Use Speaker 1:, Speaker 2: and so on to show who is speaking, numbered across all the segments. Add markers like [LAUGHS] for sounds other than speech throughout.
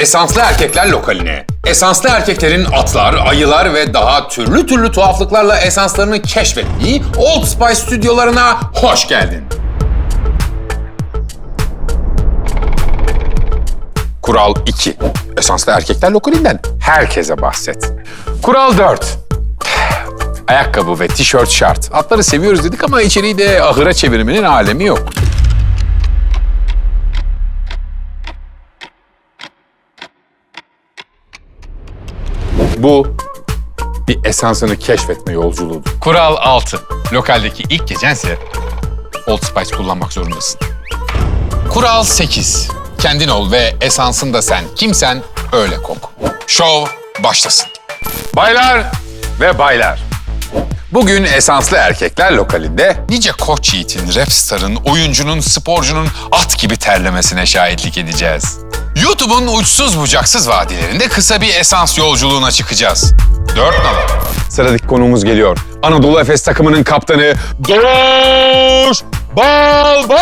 Speaker 1: Esanslı Erkekler lokaline. Esanslı erkeklerin atlar, ayılar ve daha türlü türlü tuhaflıklarla esanslarını keşfettiği Old Spice stüdyolarına hoş geldin. Kural 2. Esanslı Erkekler lokalinden herkese bahset. Kural 4. Ayakkabı ve tişört şart. Atları seviyoruz dedik ama içeriği de ahıra çevirmenin alemi yok. Bu bir esansını keşfetme yolculuğudur. Kural 6. Lokaldeki ilk gecense Old Spice kullanmak zorundasın. Kural 8. Kendin ol ve esansın da sen kimsen öyle kok. Şov başlasın. Baylar ve baylar. Bugün Esanslı Erkekler lokalinde nice koç yiğitin, rap starın, oyuncunun, sporcunun at gibi terlemesine şahitlik edeceğiz. YouTube'un uçsuz bucaksız vadilerinde kısa bir esans yolculuğuna çıkacağız. Dört nala. Sıradaki konuğumuz geliyor. Anadolu Efes takımının kaptanı Doğuş Balbay.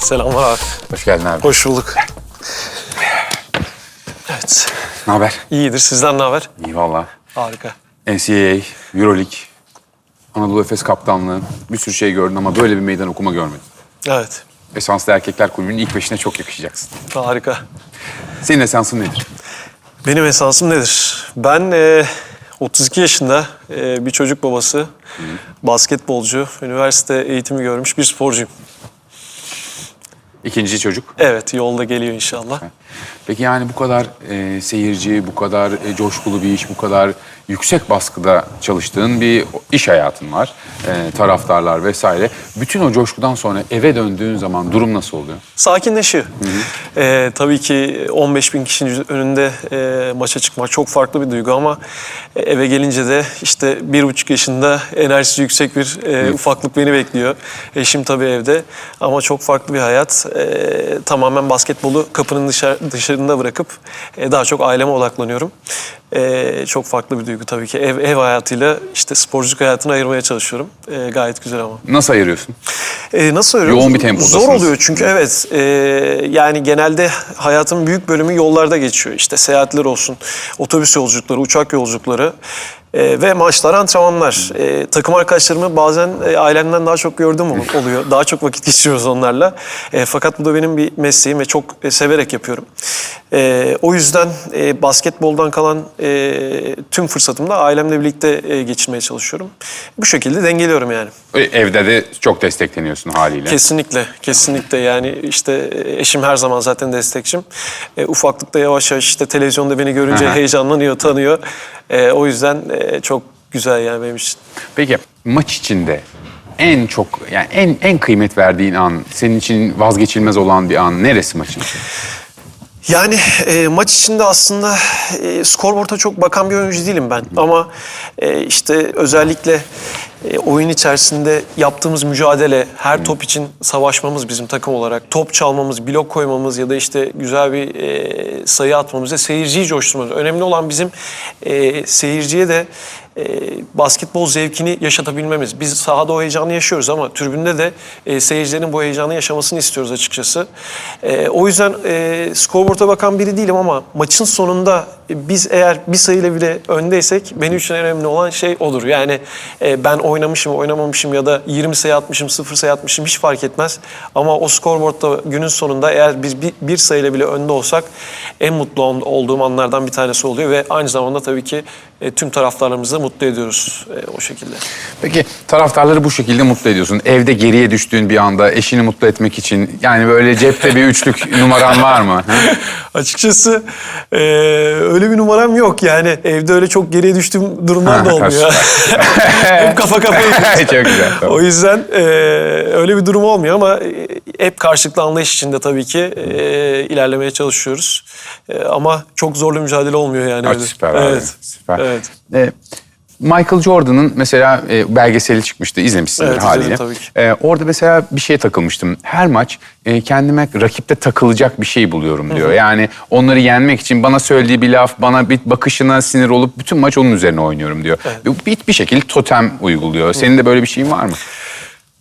Speaker 2: Selamlar abi.
Speaker 1: Hoş geldin abi.
Speaker 2: Hoş bulduk. Evet.
Speaker 1: Ne haber?
Speaker 2: İyidir. Sizden ne haber?
Speaker 1: İyi valla.
Speaker 2: Harika.
Speaker 1: NCAA, Euroleague, Anadolu Efes kaptanlığı bir sürü şey gördün ama böyle bir meydan okuma görmedim.
Speaker 2: Evet.
Speaker 1: Esanslı Erkekler Kulübü'nün ilk beşine çok yakışacaksın.
Speaker 2: Harika.
Speaker 1: Senin esansın nedir?
Speaker 2: Benim esansım nedir? Ben e, 32 yaşında e, bir çocuk babası, basketbolcu, üniversite eğitimi görmüş bir sporcuyum.
Speaker 1: İkinci çocuk.
Speaker 2: Evet, yolda geliyor inşallah.
Speaker 1: Peki yani bu kadar e, seyirci, bu kadar e, coşkulu bir iş, bu kadar yüksek baskıda çalıştığın bir iş hayatın var. E, taraftarlar vesaire. Bütün o coşkudan sonra eve döndüğün zaman durum nasıl oluyor?
Speaker 2: Sakinleşiyor. Ee, tabii ki 15 bin kişinin önünde e, maça çıkmak çok farklı bir duygu ama e, eve gelince de işte bir buçuk yaşında enerjisi yüksek bir e, ufaklık beni bekliyor. Eşim tabii evde ama çok farklı bir hayat. E, tamamen basketbolu kapının dışarı, dışarında bırakıp e, daha çok aileme odaklanıyorum. E, çok farklı bir duygu tabii ki. Ev, ev hayatıyla işte sporculuk hayatını ayırmaya çalışıyorum. E, gayet güzel ama.
Speaker 1: Nasıl ayırıyorsun?
Speaker 2: Ee, nasıl öyle?
Speaker 1: Yoğun bir tempodasınız.
Speaker 2: Zor oluyor çünkü evet. e, yani genelde hayatın büyük bölümü yollarda geçiyor. İşte seyahatler olsun, otobüs yolculukları, uçak yolculukları e, ve maçlar, antrenmanlar. E, takım arkadaşlarımı bazen e, ailemden daha çok gördüğüm ol- [LAUGHS] oluyor. Daha çok vakit geçiriyoruz onlarla. E, fakat bu da benim bir mesleğim ve çok e, severek yapıyorum. E, o yüzden e, basketboldan kalan e, tüm fırsatımı da ailemle birlikte e, geçirmeye çalışıyorum. Bu şekilde dengeliyorum yani.
Speaker 1: E, Evde de çok destekleniyorsun haliyle.
Speaker 2: Kesinlikle, kesinlikle yani işte e, eşim her zaman zaten destekçim. E, ufaklıkta yavaş yavaş işte televizyonda beni görünce
Speaker 1: Aha.
Speaker 2: heyecanlanıyor, tanıyor. E, o yüzden e, çok güzel yani benim için.
Speaker 1: Peki maç içinde en çok yani en en kıymet verdiğin an, senin için vazgeçilmez olan bir an neresi maçın?
Speaker 2: Yani e, maç içinde aslında e, skorboard'a çok bakan bir oyuncu değilim ben. Ama e, işte özellikle e, oyun içerisinde yaptığımız mücadele, her top için savaşmamız bizim takım olarak, top çalmamız, blok koymamız ya da işte güzel bir e, sayı atmamız ve seyirciyi coşturmamız. Önemli olan bizim e, seyirciye de e, basketbol zevkini yaşatabilmemiz. Biz sahada o heyecanı yaşıyoruz ama tribünde de e, seyircilerin bu heyecanı yaşamasını istiyoruz açıkçası. E, o yüzden e, skorboard'a bakan biri değilim ama maçın sonunda biz eğer bir sayıyla bile öndeysek benim için önemli olan şey odur. Yani e, ben oynamışım, oynamamışım ya da 20 sayı atmışım, 0 sayı atmışım hiç fark etmez. Ama o skorboard'da günün sonunda eğer biz bir, bir sayıyla bile önde olsak en mutlu ol- olduğum anlardan bir tanesi oluyor ve aynı zamanda tabii ki e, tüm taraftarlarımızı mutlu ediyoruz e, o şekilde.
Speaker 1: Peki taraftarları bu şekilde mutlu ediyorsun. Evde geriye düştüğün bir anda eşini mutlu etmek için yani böyle cepte bir üçlük numaran var mı? [LAUGHS]
Speaker 2: Açıkçası e, öyle bir numaram yok yani evde öyle çok geriye düştüğüm durumlar da olmuyor. [LAUGHS] hep kafa kafa. [LAUGHS]
Speaker 1: Çok güzel. Tamam.
Speaker 2: O yüzden e, öyle bir durum olmuyor ama e, hep karşılıklı anlayış içinde tabii ki e, ilerlemeye çalışıyoruz. E, ama çok zorlu mücadele olmuyor yani. Öyle.
Speaker 1: süper abi.
Speaker 2: Evet.
Speaker 1: Süper.
Speaker 2: Evet.
Speaker 1: Ee, Michael Jordan'ın mesela e, belgeseli çıkmıştı, izlemişsindir
Speaker 2: Evet,
Speaker 1: haliyle.
Speaker 2: izledim tabii ki.
Speaker 1: Ee, orada mesela bir şeye takılmıştım. Her maç e, kendime rakipte takılacak bir şey buluyorum diyor. Yani onları yenmek için bana söylediği bir laf, bana bir bakışına sinir olup bütün maç onun üzerine oynuyorum diyor. Bir, bir şekilde totem uyguluyor. Senin de böyle bir şeyin var mı?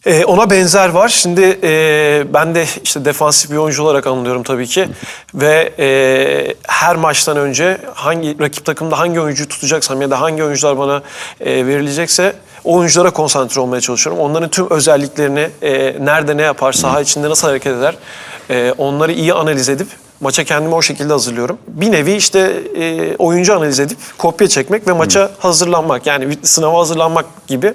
Speaker 2: Ee, ona benzer var. Şimdi e, ben de işte defansif bir oyuncu olarak anılıyorum tabii ki. Ve e, her maçtan önce hangi rakip takımda hangi oyuncuyu tutacaksam ya da hangi oyuncular bana e, verilecekse o oyunculara konsantre olmaya çalışıyorum. Onların tüm özelliklerini, e, nerede ne yapar, saha içinde nasıl hareket eder, e, onları iyi analiz edip maça kendimi o şekilde hazırlıyorum. Bir nevi işte e, oyuncu analiz edip kopya çekmek ve maça hazırlanmak. Yani sınava hazırlanmak gibi.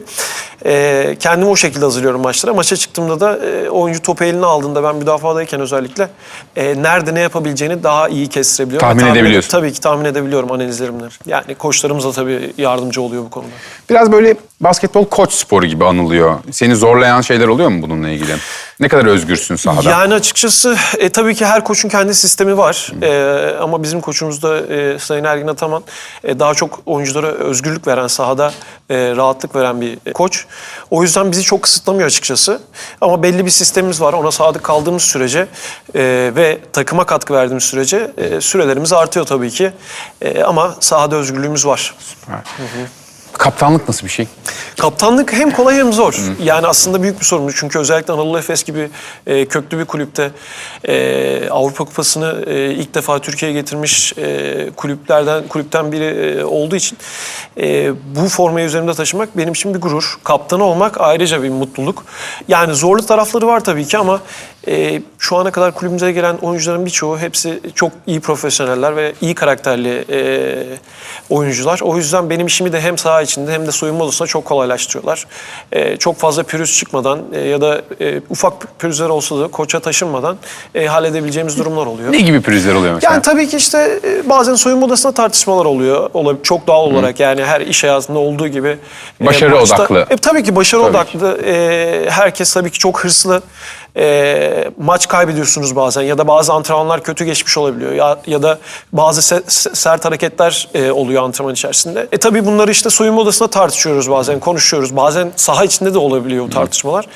Speaker 2: E, kendimi o şekilde hazırlıyorum maçlara. Maça çıktığımda da e, oyuncu topu eline aldığında ben müdafadayken özellikle e, nerede ne yapabileceğini daha iyi kestirebiliyorum.
Speaker 1: Tahmin
Speaker 2: Ve
Speaker 1: edebiliyorsun.
Speaker 2: Tabii ki tahmin edebiliyorum analizlerimle. Yani koçlarımız da tabii yardımcı oluyor bu konuda.
Speaker 1: Biraz böyle basketbol koç sporu gibi anılıyor. Seni zorlayan şeyler oluyor mu bununla ilgili? Ne kadar özgürsün sahada?
Speaker 2: Yani açıkçası e, tabii ki her koçun kendi sistemi var. E, ama bizim koçumuz da e, Sayın Ergin Ataman e, daha çok oyunculara özgürlük veren, sahada e, rahatlık veren bir e, koç. O yüzden bizi çok kısıtlamıyor açıkçası. Ama belli bir sistemimiz var. Ona sadık kaldığımız sürece e, ve takıma katkı verdiğimiz sürece e, sürelerimiz artıyor tabii ki. E, ama sahada özgürlüğümüz var.
Speaker 1: Kaptanlık nasıl bir şey?
Speaker 2: Kaptanlık hem kolay hem zor. Yani aslında büyük bir sorumluluk. Çünkü özellikle Anadolu Efes gibi e, köklü bir kulüpte e, Avrupa Kupası'nı e, ilk defa Türkiye'ye getirmiş e, kulüplerden kulüpten biri e, olduğu için e, bu formayı üzerimde taşımak benim için bir gurur. Kaptanı olmak ayrıca bir mutluluk. Yani zorlu tarafları var tabii ki ama e, şu ana kadar kulübümüze gelen oyuncuların birçoğu hepsi çok iyi profesyoneller ve iyi karakterli e, oyuncular. O yüzden benim işimi de hem saha içinde hem de soyunma odasında çok kolaylaştırıyorlar. E, çok fazla pürüz çıkmadan e, ya da e, ufak pürüzler olsa da koça taşınmadan e, halledebileceğimiz durumlar oluyor.
Speaker 1: Ne gibi pürüzler oluyor mesela?
Speaker 2: Yani tabii ki işte e, bazen soyunma odasında tartışmalar oluyor. Olab- Çok doğal olarak yani her iş hayatında olduğu gibi. e,
Speaker 1: Başarı odaklı.
Speaker 2: E, tabii ki başarı
Speaker 1: Tabii
Speaker 2: odaklı. E, herkes tabii ki çok hırslı. E, maç kaybediyorsunuz bazen ya da bazı antrenmanlar kötü geçmiş olabiliyor ya, ya da bazı se- se- sert hareketler e, oluyor antrenman içerisinde. E tabii bunları işte soyunma odasında tartışıyoruz bazen, konuşuyoruz. Bazen saha içinde de olabiliyor bu tartışmalar.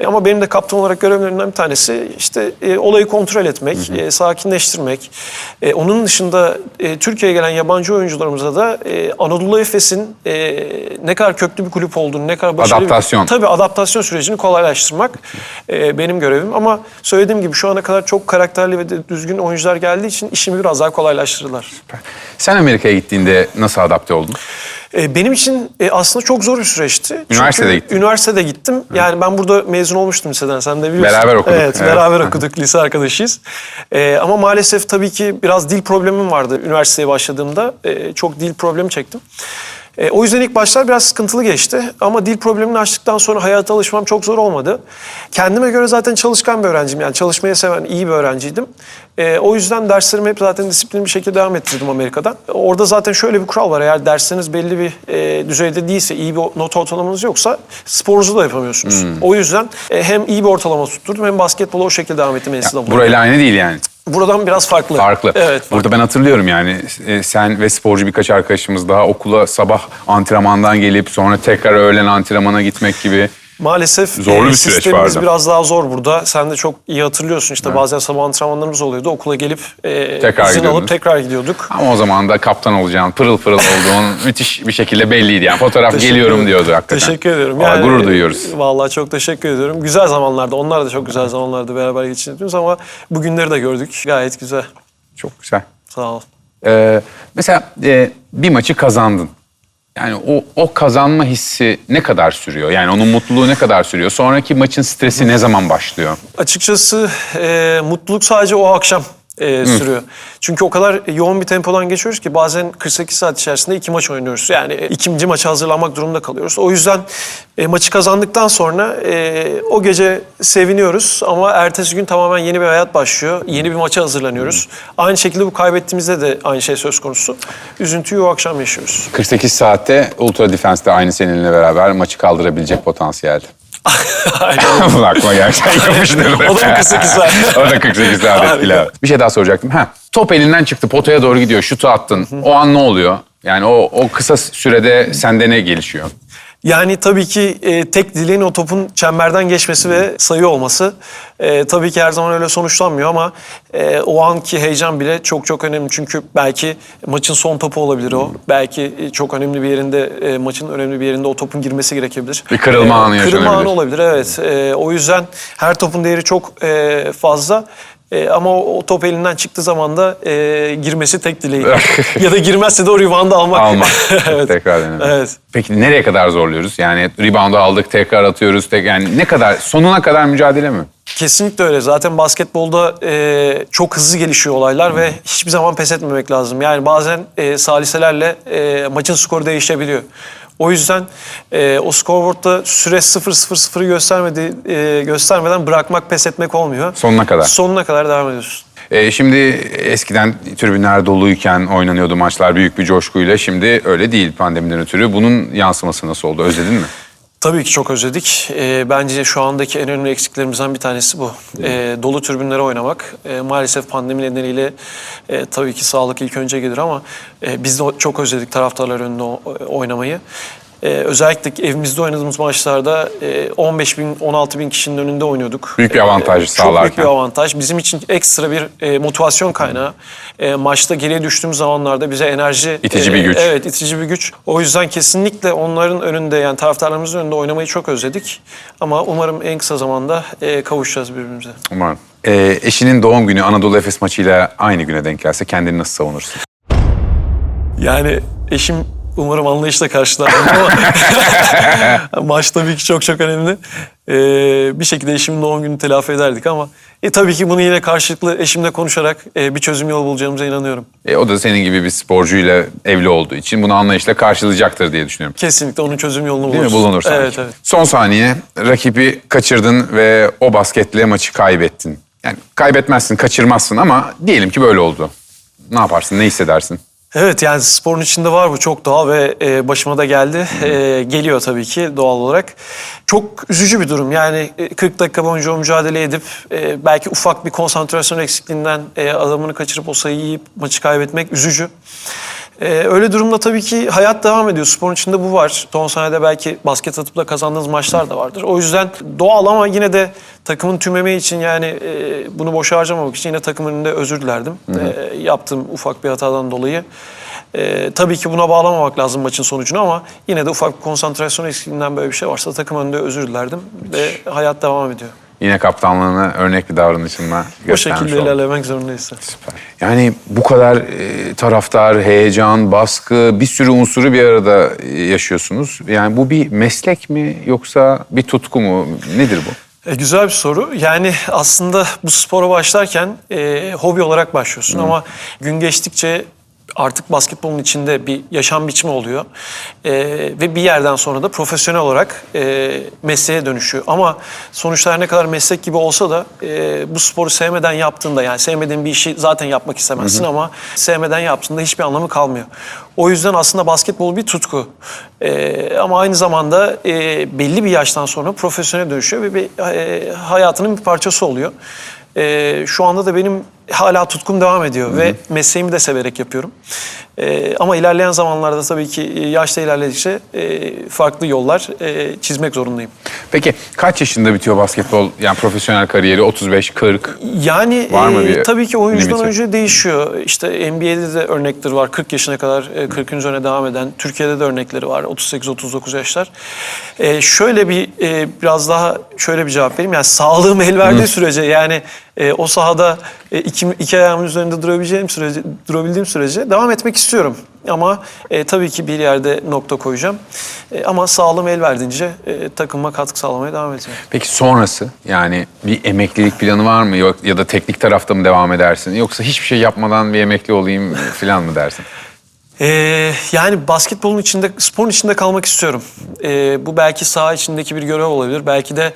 Speaker 2: E, ama benim de kaptan olarak görevlerimden bir tanesi işte e, olayı kontrol etmek, e, sakinleştirmek. E, onun dışında e, Türkiye'ye gelen yabancı oyuncularımıza da e, Anadolu Efes'in e, ne kadar köklü bir kulüp olduğunu, ne kadar başarılı bir-
Speaker 1: Adaptasyon.
Speaker 2: Tabii adaptasyon sürecini kolaylaştırmak e, benim görevim. Ama söylediğim gibi şu ana kadar çok karakterli ve de düzgün oyuncular geldiği için işimi biraz daha kolaylaştırdılar.
Speaker 1: Sen Amerika'ya gittiğinde nasıl adapte oldun?
Speaker 2: E, benim için e, aslında çok zor bir süreçti.
Speaker 1: Üniversitede
Speaker 2: Çünkü
Speaker 1: gittin.
Speaker 2: Üniversitede gittim. Yani ben burada mezun olmuştum liseden sen de biliyorsun.
Speaker 1: Beraber okuduk,
Speaker 2: Evet,
Speaker 1: evet.
Speaker 2: beraber okuduk. Lise arkadaşıyız. E, ama maalesef tabii ki biraz dil problemim vardı üniversiteye başladığımda. E, çok dil problemi çektim. E, o yüzden ilk başlar biraz sıkıntılı geçti. Ama dil problemini aştıktan sonra hayata alışmam çok zor olmadı. Kendime göre zaten çalışkan bir öğrenciyim. Yani çalışmayı seven iyi bir öğrenciydim. E, o yüzden derslerimi hep zaten disiplinli bir şekilde devam ettirdim Amerika'dan. Orada zaten şöyle bir kural var. Eğer dersleriniz belli bir e, düzeyde değilse, iyi bir not ortalamanız yoksa sporunuzu da yapamıyorsunuz. O yüzden e, hem iyi bir ortalama tutturdum hem basketbola o şekilde devam ettim NCAA'da.
Speaker 1: Burayla aynı değil yani.
Speaker 2: Buradan biraz farklı.
Speaker 1: Farklı.
Speaker 2: Evet. farklı.
Speaker 1: Burada ben hatırlıyorum yani e, sen ve sporcu birkaç arkadaşımız daha okula sabah antrenmandan gelip sonra tekrar öğlen antrenmana gitmek gibi.
Speaker 2: Maalesef
Speaker 1: Zorlu
Speaker 2: e,
Speaker 1: bir süreç
Speaker 2: sistemimiz
Speaker 1: vardı.
Speaker 2: biraz daha zor burada. Sen de çok iyi hatırlıyorsun işte bazen sabah antrenmanlarımız oluyordu. Okula gelip e,
Speaker 1: Tekrar
Speaker 2: izin
Speaker 1: gidiyordunuz.
Speaker 2: alıp tekrar gidiyorduk.
Speaker 1: Ama o zaman da kaptan olacağın, pırıl pırıl olduğun [LAUGHS] müthiş bir şekilde belliydi. Yani fotoğraf
Speaker 2: Teşekkür
Speaker 1: geliyorum
Speaker 2: ederim.
Speaker 1: diyordu hakikaten.
Speaker 2: Teşekkür ediyorum.
Speaker 1: Vallahi gurur duyuyoruz.
Speaker 2: Vallahi çok teşekkür ediyorum. Güzel zamanlarda, onlar da çok güzel zamanlarda beraber geçirdiğimiz ama bugünleri de gördük. Gayet güzel.
Speaker 1: Çok güzel.
Speaker 2: Sağ ol.
Speaker 1: Ee, mesela e, bir maçı kazandın. Yani o, o kazanma hissi ne kadar sürüyor? Yani onun mutluluğu ne kadar sürüyor? Sonraki maçın stresi ne zaman başlıyor?
Speaker 2: Açıkçası e, mutluluk sadece o akşam e, sürüyor. Çünkü o kadar yoğun bir tempodan geçiyoruz ki bazen 48 saat içerisinde iki maç oynuyoruz. Yani ikinci maça hazırlanmak durumunda kalıyoruz. O yüzden e, maçı kazandıktan sonra e, o gece seviniyoruz ama ertesi gün tamamen yeni bir hayat başlıyor. Yeni bir maça hazırlanıyoruz. Aynı şekilde bu kaybettiğimizde de aynı şey söz konusu. Üzüntüyü o akşam yaşıyoruz.
Speaker 1: 48 saatte Ultra Defense'de aynı seninle beraber maçı kaldırabilecek potansiyelde.
Speaker 2: Aynen.
Speaker 1: Bu aklıma gerçekten yapıştırdı.
Speaker 2: O da mı 48 saat? [LAUGHS]
Speaker 1: o da 48 saat
Speaker 2: Harika.
Speaker 1: etkili. abi. Bir şey daha soracaktım. Ha, top elinden çıktı, potaya doğru gidiyor, şutu attın. O an ne oluyor? Yani o, o kısa sürede sende ne gelişiyor?
Speaker 2: Yani tabii ki e, tek dileğin o topun çemberden geçmesi ve sayı olması. E, tabii ki her zaman öyle sonuçlanmıyor ama e, o anki heyecan bile çok çok önemli. Çünkü belki maçın son topu olabilir o. Belki e, çok önemli bir yerinde, e, maçın önemli bir yerinde o topun girmesi gerekebilir.
Speaker 1: Bir kırılma anı
Speaker 2: Kırılma
Speaker 1: yaşanabilir.
Speaker 2: anı olabilir evet. E, o yüzden her topun değeri çok e, fazla. E, ama o, o top elinden çıktığı zaman da e, girmesi tek dileği. [LAUGHS] ya da girmezse de o reboundı almak.
Speaker 1: Almak. [LAUGHS]
Speaker 2: evet.
Speaker 1: Tekrar denemek.
Speaker 2: Evet.
Speaker 1: Peki nereye kadar zorluyoruz? Yani reboundu aldık, tekrar atıyoruz. Tek, yani ne kadar? Sonuna kadar mücadele mi?
Speaker 2: Kesinlikle öyle. Zaten basketbolda e, çok hızlı gelişiyor olaylar ve hiçbir zaman pes etmemek lazım. Yani bazen e, saliselerle e, maçın skoru değişebiliyor. O yüzden e, o scoreboard'da süre 0-0-0'ı göstermedi, e, göstermeden bırakmak, pes etmek olmuyor.
Speaker 1: Sonuna kadar.
Speaker 2: Sonuna kadar devam ediyorsun.
Speaker 1: Ee, şimdi eskiden tribünler doluyken oynanıyordu maçlar büyük bir coşkuyla. Şimdi öyle değil pandemiden ötürü. Bunun yansıması nasıl oldu? Özledin mi?
Speaker 2: Tabii ki çok özledik. Ee, bence şu andaki en önemli eksiklerimizden bir tanesi bu. Ee, dolu tribünlere oynamak. Ee, maalesef pandemi nedeniyle e, tabii ki sağlık ilk önce gelir ama e, biz de çok özledik taraftarlar önünde oynamayı. Ee, özellikle evimizde oynadığımız maçlarda e, 15 bin, 16 bin kişinin önünde oynuyorduk.
Speaker 1: Büyük bir avantaj
Speaker 2: Çok büyük
Speaker 1: sağlarken.
Speaker 2: bir avantaj. Bizim için ekstra bir e, motivasyon kaynağı. E, maçta geriye düştüğümüz zamanlarda bize enerji...
Speaker 1: İtici
Speaker 2: e,
Speaker 1: bir güç.
Speaker 2: Evet, itici bir güç. O yüzden kesinlikle onların önünde yani taraftarlarımızın önünde oynamayı çok özledik. Ama umarım en kısa zamanda e, kavuşacağız birbirimize.
Speaker 1: Umarım. Ee, eşinin doğum günü Anadolu Efes maçıyla aynı güne denk gelse kendini nasıl savunursun?
Speaker 2: Yani eşim umarım anlayışla karşılar ama [LAUGHS] maç tabii ki çok çok önemli. E, bir şekilde eşimin doğum gününü telafi ederdik ama e, tabii ki bunu yine karşılıklı eşimle konuşarak e, bir çözüm yolu bulacağımıza inanıyorum.
Speaker 1: E, o da senin gibi bir sporcuyla evli olduğu için bunu anlayışla karşılayacaktır diye düşünüyorum.
Speaker 2: Kesinlikle onun çözüm yolunu
Speaker 1: Değil mi?
Speaker 2: buluruz.
Speaker 1: Bulunur sanki.
Speaker 2: Evet evet.
Speaker 1: Son saniye rakibi kaçırdın ve o basketle maçı kaybettin. Yani kaybetmezsin, kaçırmazsın ama diyelim ki böyle oldu. Ne yaparsın, ne hissedersin?
Speaker 2: Evet yani sporun içinde var bu çok doğal ve e, başıma da geldi. E, geliyor tabii ki doğal olarak. Çok üzücü bir durum. Yani e, 40 dakika boyunca o mücadele edip e, belki ufak bir konsantrasyon eksikliğinden e, adamını kaçırıp o sayıyı yiyip maçı kaybetmek üzücü. E, öyle durumda tabii ki hayat devam ediyor. Sporun içinde bu var. Son senede belki basket atıp da kazandığınız maçlar da vardır. O yüzden doğal ama yine de takımın tüm emeği için yani e, bunu boşa harcamamak için yine takım önünde özür dilerdim. E, yaptığım ufak bir hatadan dolayı. E, tabii ki buna bağlamamak lazım maçın sonucunu ama yine de ufak bir konsantrasyon eksikliğinden böyle bir şey varsa takım önünde özür dilerdim ve hayat devam ediyor.
Speaker 1: Yine kaptanlığını örnek bir davranışınla
Speaker 2: Bu
Speaker 1: göstermiş
Speaker 2: şekilde
Speaker 1: oldun.
Speaker 2: ilerlemek zorundayız.
Speaker 1: Süper. Yani bu kadar e, taraftar, heyecan, baskı, bir sürü unsuru bir arada e, yaşıyorsunuz. Yani bu bir meslek mi yoksa bir tutku mu? Nedir bu?
Speaker 2: E, güzel bir soru. Yani aslında bu spora başlarken e, hobi olarak başlıyorsun ama gün geçtikçe artık basketbolun içinde bir yaşam biçimi oluyor. E, ve bir yerden sonra da profesyonel olarak e, mesleğe dönüşüyor. Ama sonuçta her ne kadar meslek gibi olsa da e, bu sporu sevmeden yaptığında yani sevmediğin bir işi zaten yapmak istemezsin ama sevmeden yaptığında hiçbir anlamı kalmıyor. O yüzden aslında basketbol bir tutku. E, ama aynı zamanda e, belli bir yaştan sonra profesyonel dönüşüyor ve bir, e, hayatının bir parçası oluyor. E, şu anda da benim hala tutkum devam ediyor ve mesleğimi de severek yapıyorum. E, ama ilerleyen zamanlarda tabii ki e, yaşta ilerledikçe e, farklı yollar e, çizmek zorundayım.
Speaker 1: Peki kaç yaşında bitiyor basketbol yani profesyonel kariyeri? 35, 40?
Speaker 2: Yani
Speaker 1: Var mı
Speaker 2: e,
Speaker 1: bir
Speaker 2: tabii ki oyuncudan
Speaker 1: limiti?
Speaker 2: önce değişiyor. İşte NBA'de de örnekleri var. 40 yaşına kadar e, 40'ın üzerine devam eden. Türkiye'de de örnekleri var. 38-39 yaşlar. E, şöyle bir e, biraz daha şöyle bir cevap vereyim. Yani sağlığım el verdiği sürece yani e, o sahada e, iki, iki ayağımın üzerinde durabileceğim sürece, durabildiğim sürece devam etmek istiyorum. Ama e, tabii ki bir yerde nokta koyacağım. E, ama sağlığım el verdiğince e, takıma katkı sağlamaya devam edeceğim.
Speaker 1: Peki sonrası yani bir emeklilik planı var mı yok ya da teknik tarafta mı devam edersin yoksa hiçbir şey yapmadan bir emekli olayım falan mı dersin? [LAUGHS]
Speaker 2: Ee, yani basketbolun içinde, sporun içinde kalmak istiyorum. Ee, bu belki saha içindeki bir görev olabilir. Belki de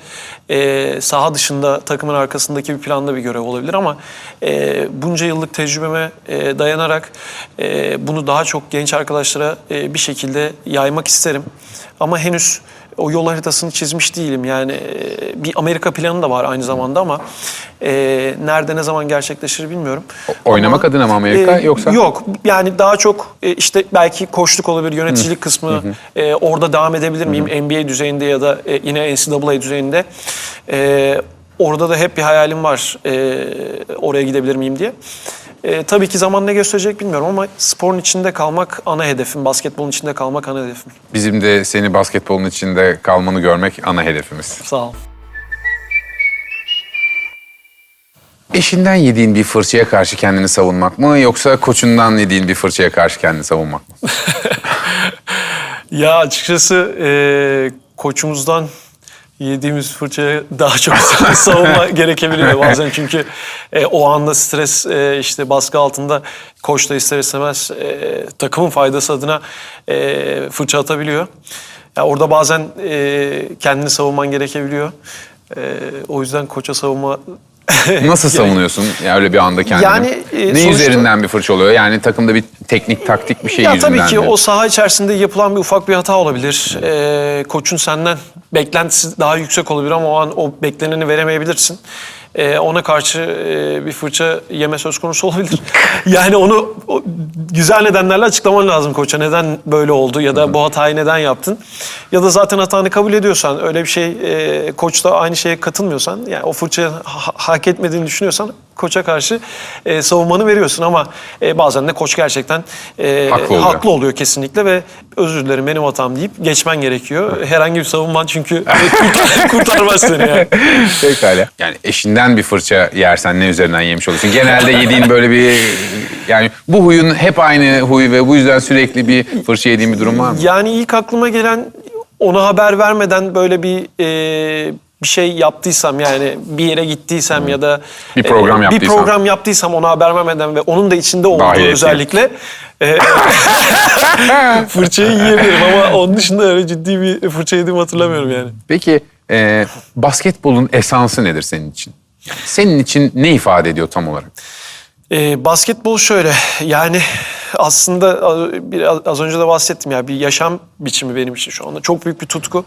Speaker 2: e, saha dışında takımın arkasındaki bir planda bir görev olabilir ama e, bunca yıllık tecrübeme e, dayanarak e, bunu daha çok genç arkadaşlara e, bir şekilde yaymak isterim. Ama henüz o yol haritasını çizmiş değilim. Yani e, bir Amerika planı da var aynı zamanda ama e, nerede ne zaman gerçekleşir bilmiyorum.
Speaker 1: O- oynamak adına mı Amerika, yoksa?
Speaker 2: Yok yani daha çok e, işte belki koçluk olabilir, yöneticilik kısmı e, orada devam edebilir miyim? NBA düzeyinde ya da e, yine NCAA düzeyinde. E, orada da hep bir hayalim var e, oraya gidebilir miyim diye. E, tabii ki zaman ne gösterecek bilmiyorum ama sporun içinde kalmak ana hedefim. Basketbolun içinde kalmak ana hedefim.
Speaker 1: Bizim de seni basketbolun içinde kalmanı görmek ana hedefimiz.
Speaker 2: Sağ ol.
Speaker 1: Eşinden yediğin bir fırçaya karşı kendini savunmak mı yoksa koçundan yediğin bir fırçaya karşı kendini savunmak mı? [LAUGHS]
Speaker 2: Ya açıkçası e, koçumuzdan yediğimiz fırçaya daha çok [LAUGHS] savunma [LAUGHS] gerekebiliyor bazen çünkü e, o anda stres e, işte baskı altında koç da ister istemez e, takımın faydası adına e, fırça atabiliyor. Ya orada bazen e, kendini savunman gerekebiliyor. E, o yüzden koça savunma [LAUGHS]
Speaker 1: Nasıl savunuyorsun ya öyle bir anda kendini?
Speaker 2: Yani, e,
Speaker 1: ne
Speaker 2: sonuçta-
Speaker 1: üzerinden bir fırça oluyor? Yani takımda bir teknik, taktik bir şey
Speaker 2: ya
Speaker 1: yüzünden
Speaker 2: tabii ki
Speaker 1: mi?
Speaker 2: o saha içerisinde yapılan bir ufak bir hata olabilir. Ee, koçun senden beklentisi daha yüksek olabilir ama o an o bekleneni veremeyebilirsin. Ee, ona karşı e, bir fırça yeme söz konusu olabilir. [LAUGHS] yani onu o, güzel nedenlerle açıklaman lazım koça. Neden böyle oldu ya da bu hatayı neden yaptın? Ya da zaten hatanı kabul ediyorsan, öyle bir şey e, koç da aynı şeye katılmıyorsan, yani o fırçayı ha- hak etmediğini düşünüyorsan koça karşı e, savunmanı veriyorsun ama e, bazen de koç gerçekten e,
Speaker 1: Haklı oluyor.
Speaker 2: haklı oluyor kesinlikle ve özür dilerim benim hatam deyip geçmen gerekiyor. Herhangi bir savunman çünkü [LAUGHS] kurtar, kurtarmaz seni yani.
Speaker 1: Pekala. Yani eşinden bir fırça yersen ne üzerinden yemiş oluyorsun? Genelde yediğin böyle bir... Yani bu huyun hep aynı huy ve bu yüzden sürekli bir fırça yediğin bir durum var mı?
Speaker 2: Yani ilk aklıma gelen ona haber vermeden böyle bir e, bir şey yaptıysam yani bir yere gittiysem ya da
Speaker 1: Bir program
Speaker 2: bir
Speaker 1: yaptıysam.
Speaker 2: program yaptıysam ona haber vermeden ve onun da içinde olduğu
Speaker 1: Dahil
Speaker 2: özellikle e, [LAUGHS] fırçayı yiyebilirim ama onun dışında öyle ciddi bir fırça yediğimi hatırlamıyorum yani.
Speaker 1: Peki e, basketbolun esansı nedir senin için? Yani senin için ne ifade ediyor tam olarak?
Speaker 2: Ee, basketbol şöyle yani aslında az- biraz az önce de bahsettim ya bir yaşam biçimi benim için şu anda. Çok büyük bir tutku.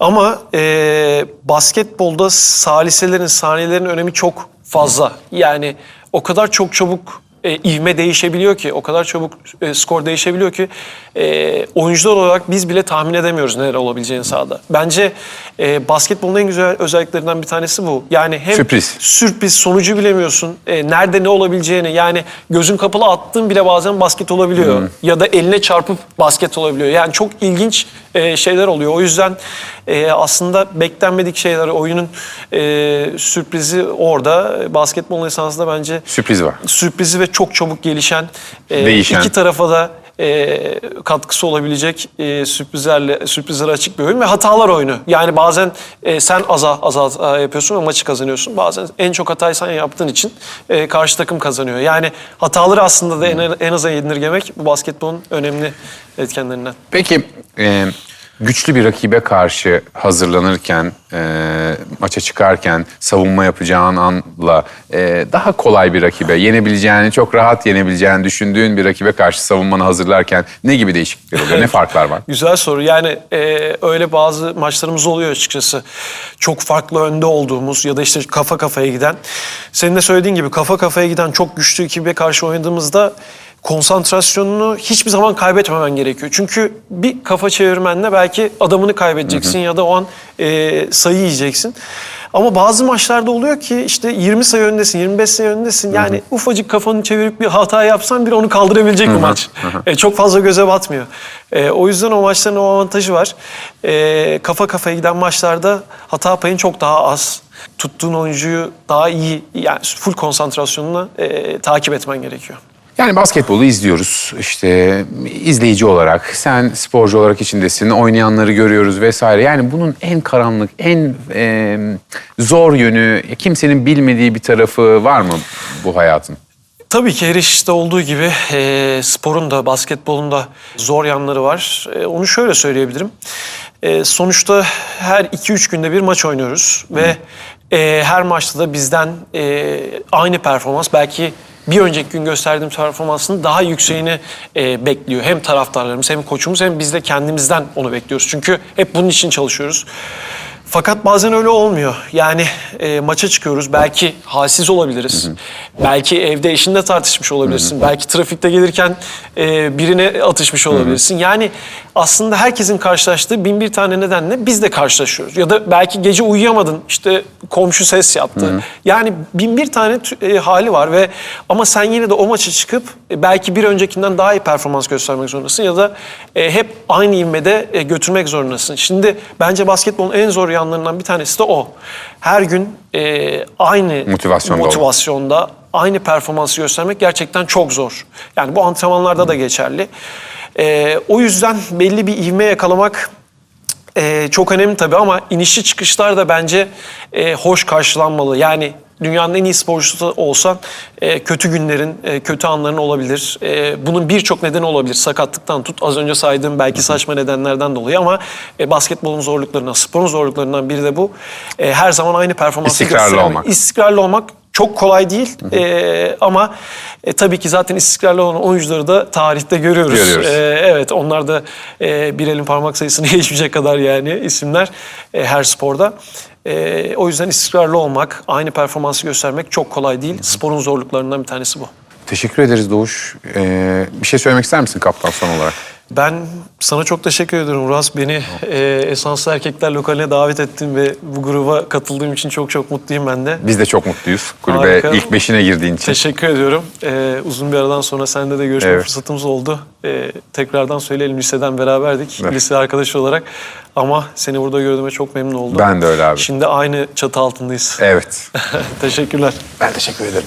Speaker 2: Ama e, basketbolda saliselerin saniyelerin önemi çok fazla. Yani o kadar çok çabuk e, ivme değişebiliyor ki o kadar çabuk e, skor değişebiliyor ki e, oyuncular olarak biz bile tahmin edemiyoruz neler olabileceğini sahada. Bence e, basketbolun en güzel özelliklerinden bir tanesi bu. Yani hem
Speaker 1: Sürpriz.
Speaker 2: sürpriz sonucu bilemiyorsun. E, nerede ne olabileceğini yani gözün kapalı attığın bile bazen basket olabiliyor. Ya da eline çarpıp basket olabiliyor. Yani çok ilginç e, şeyler oluyor. O yüzden e, aslında beklenmedik şeyler oyunun e, sürprizi orada. Basketbolun esasında bence
Speaker 1: Sürpriz var.
Speaker 2: sürprizi ve çok çabuk gelişen, e,
Speaker 1: Değişen.
Speaker 2: iki tarafa da e, katkısı olabilecek e, sürprizlerle sürprizlere açık bir oyun ve hatalar oyunu. Yani bazen e, sen aza aza yapıyorsun ve maçı kazanıyorsun. Bazen en çok hatayı sen yaptığın için e, karşı takım kazanıyor. Yani hataları aslında da en, en aza indirgemek bu basketbolun önemli etkenlerinden.
Speaker 1: Peki e, güçlü bir rakibe karşı hazırlanırken, e, maça çıkarken savunma yapacağın anla e, daha kolay bir rakibe, yenebileceğini, çok rahat yenebileceğini düşündüğün bir rakibe karşı savunmanı hazırlarken ne gibi değişiklikler oluyor? Ne farklar var?
Speaker 2: Güzel soru. Yani e, öyle bazı maçlarımız oluyor açıkçası. Çok farklı önde olduğumuz ya da işte kafa kafaya giden. Senin de söylediğin gibi kafa kafaya giden çok güçlü ekibe karşı oynadığımızda konsantrasyonunu hiçbir zaman kaybetmemen gerekiyor. Çünkü bir kafa çevirmenle belki adamını kaybedeceksin ya da o an e, sayı yiyeceksin. Ama bazı maçlarda oluyor ki işte 20 sayı öndesin, 25 sayı öndesin. Yani ufacık kafanı çevirip bir hata yapsan bir onu kaldırabilecek bir maç. E, çok fazla göze batmıyor. E, o yüzden o maçların o avantajı var. E, kafa kafaya giden maçlarda hata payın çok daha az. Tuttuğun oyuncuyu daha iyi, yani full konsantrasyonla e, takip etmen gerekiyor.
Speaker 1: Yani basketbolu izliyoruz işte izleyici olarak, sen sporcu olarak içindesin, oynayanları görüyoruz vesaire. Yani bunun en karanlık, en e, zor yönü, kimsenin bilmediği bir tarafı var mı bu hayatın?
Speaker 2: Tabii ki her işte olduğu gibi e, sporun da basketbolun da zor yanları var. E, onu şöyle söyleyebilirim. E, sonuçta her 2-3 günde bir maç oynuyoruz ve e, her maçta da bizden e, aynı performans belki bir önceki gün gösterdiğim performansın daha yükseğini e, bekliyor. Hem taraftarlarımız hem koçumuz hem biz de kendimizden onu bekliyoruz. Çünkü hep bunun için çalışıyoruz. Fakat bazen öyle olmuyor. Yani e, maça çıkıyoruz. Belki halsiz olabiliriz. Belki evde eşinle tartışmış olabilirsin. Belki trafikte gelirken e, birine atışmış olabilirsin. Yani aslında herkesin karşılaştığı bin bir tane nedenle biz de karşılaşıyoruz. Ya da belki gece uyuyamadın. işte komşu ses yaptı. Yani bin bir tane e, hali var ve ama sen yine de o maça çıkıp e, belki bir öncekinden daha iyi performans göstermek zorundasın ya da e, hep aynı ivmede e, götürmek zorundasın. Şimdi bence basketbolun en zor yanlarından bir tanesi de o. Her gün e, aynı
Speaker 1: Motivasyonda
Speaker 2: motivasyonda aynı performansı göstermek gerçekten çok zor. Yani bu antrenmanlarda da geçerli. E, o yüzden belli bir ivme yakalamak ee, çok önemli tabii ama inişli çıkışlar da bence e, hoş karşılanmalı. Yani dünyanın en iyi sporcusu olsan e, kötü günlerin, e, kötü anların olabilir. E, bunun birçok nedeni olabilir. Sakatlıktan tut, az önce saydığım belki saçma nedenlerden dolayı ama e, basketbolun zorluklarından, sporun zorluklarından biri de bu. E, her zaman aynı performansı
Speaker 1: İstikrarlı olmak.
Speaker 2: İstikrarlı olmak çok kolay değil Ee, ama e, tabii ki zaten istikrarlı olan oyuncuları da tarihte görüyoruz.
Speaker 1: Görüyoruz.
Speaker 2: Evet onlar da e, bir elin parmak sayısını [LAUGHS] geçmeyecek kadar yani isimler e, her sporda. E, o yüzden istikrarlı olmak, aynı performansı göstermek çok kolay değil. Sporun zorluklarından bir tanesi bu.
Speaker 1: Teşekkür ederiz Doğuş. Ee, bir şey söylemek ister misin kaptan son olarak?
Speaker 2: Ben sana çok teşekkür ediyorum Uras. Beni e, Esanslı Erkekler Lokaline davet ettin ve bu gruba katıldığım için çok çok mutluyum ben de.
Speaker 1: Biz de çok mutluyuz. Kulübe
Speaker 2: Harika.
Speaker 1: ilk beşine girdiğin için.
Speaker 2: Teşekkür ediyorum. Ee, uzun bir aradan sonra seninle de görüşme
Speaker 1: Evet.
Speaker 2: fırsatımız oldu. Ee, tekrardan söyleyelim liseden beraberdik.
Speaker 1: Evet.
Speaker 2: Lise arkadaşı olarak. Ama seni burada gördüğüme çok memnun oldum.
Speaker 1: Ben de öyle abi.
Speaker 2: Şimdi aynı çatı altındayız.
Speaker 1: Evet. [LAUGHS]
Speaker 2: Teşekkürler.
Speaker 1: Ben teşekkür ederim.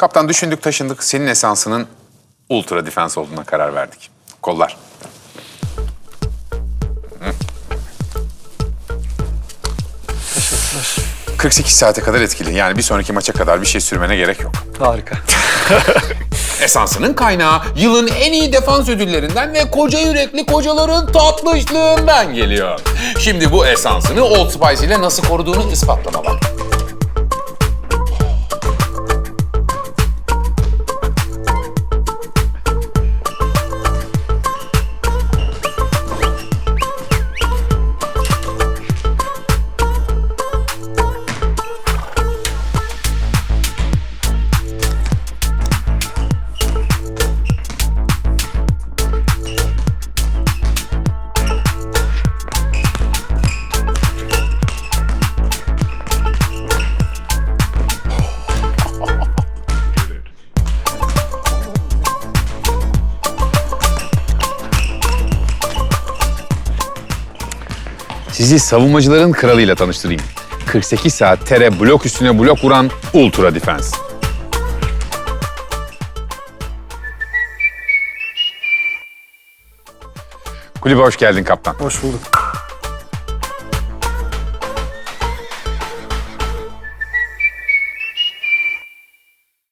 Speaker 1: Kaptan düşündük taşındık. Senin esansının ultra defense olduğuna karar verdik. Kollar. Hı. 48 saate kadar etkili. Yani bir sonraki maça kadar bir şey sürmene gerek yok.
Speaker 2: Harika. [LAUGHS]
Speaker 1: Esansının kaynağı yılın en iyi defans ödüllerinden ve koca yürekli kocaların tatlışlığından geliyor. Şimdi bu esansını Old Spice ile nasıl koruduğunu ispatlama bak. Sizi savunmacıların kralıyla tanıştırayım. 48 saat tere blok üstüne blok vuran Ultra Defense. Kulübe hoş geldin kaptan.
Speaker 2: Hoş bulduk.